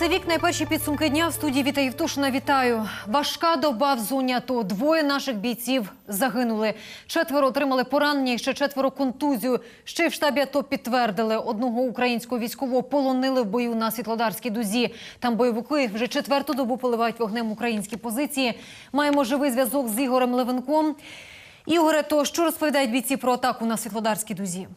Це вік найперші підсумки дня в студії Віта Євтушина. Вітаю. Важка доба в зоні АТО. Двоє наших бійців загинули. Четверо отримали поранення, ще четверо контузію. Ще й в штабі АТО підтвердили. Одного українського військового полонили в бою на Світлодарській дузі. Там бойовики вже четверту добу поливають вогнем українські позиції. Маємо живий зв'язок з Ігорем Левенком. Ігоре, то що розповідають бійці про атаку на Світлодарській дузі?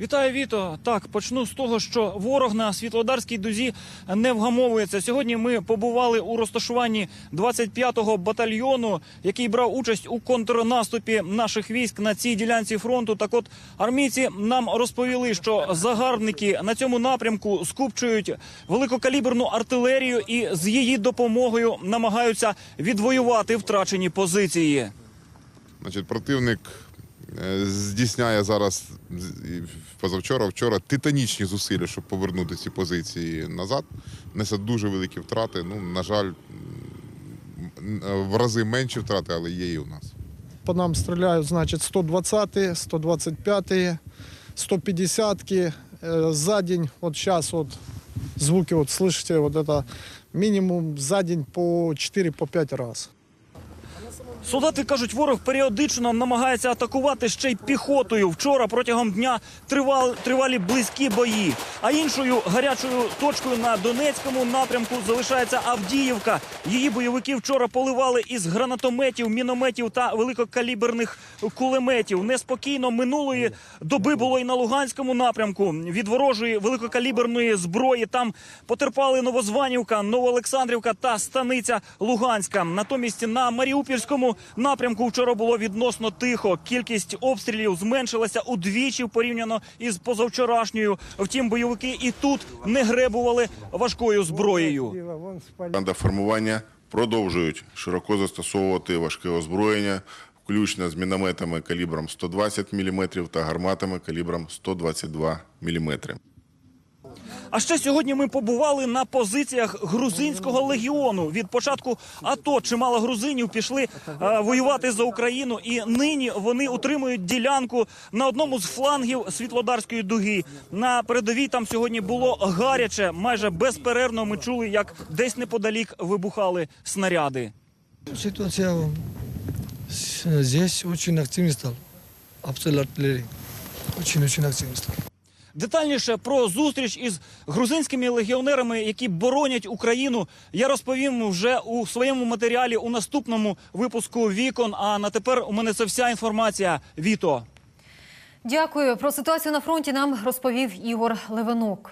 Вітаю, Віто. Так, почну з того, що ворог на Світлодарській дузі не вгамовується. Сьогодні ми побували у розташуванні 25-го батальйону, який брав участь у контрнаступі наших військ на цій ділянці фронту. Так от армійці нам розповіли, що загарбники на цьому напрямку скупчують великокаліберну артилерію і з її допомогою намагаються відвоювати втрачені позиції. Значить, противник е, здійсняє зараз позавчора, вчора титанічні зусилля, щоб повернути ці позиції назад. Несе дуже великі втрати. Ну, на жаль, м, е, в рази менші втрати, але є і у нас. По нам стреляют, значит, 120, 125, 150 э, за день. Вот сейчас вот звуки, вот слышите, вот это минимум за день по 4-5 раз. Солдати кажуть, ворог періодично намагається атакувати ще й піхотою. Вчора протягом дня тривали, тривалі близькі бої. А іншою гарячою точкою на Донецькому напрямку залишається Авдіївка. Її бойовики вчора поливали із гранатометів, мінометів та великокаліберних кулеметів. Неспокійно минулої доби було і на Луганському напрямку. Від ворожої великокаліберної зброї там потерпали Новозванівка, Новоолександрівка та станиця Луганська. Натомість на Маріупольському напрямку вчора було відносно тихо. Кількість обстрілів зменшилася удвічі порівняно із позавчорашньою. Втім, бойовики і тут не гребували важкою зброєю. Команда формування продовжують широко застосовувати важке озброєння, включно з мінометами калібром 120 мм та гарматами калібром 122 мм. А ще сьогодні ми побували на позиціях грузинського легіону. Від початку АТО чимало грузинів пішли е, воювати за Україну, і нині вони утримують ділянку на одному з флангів Світлодарської дуги. На передовій там сьогодні було гаряче. Майже безперервно ми чули, як десь неподалік вибухали снаряди. Ситуация с- здесь очень активно стала. Обстрел артиллерии. Очень-очень активно стал. Детальніше про зустріч із грузинськими легіонерами, які боронять Україну, я розповім вже у своєму матеріалі у наступному випуску вікон. А на тепер у мене це вся інформація. Віто. Дякую. Про ситуацію на фронті нам розповів Ігор Левинок.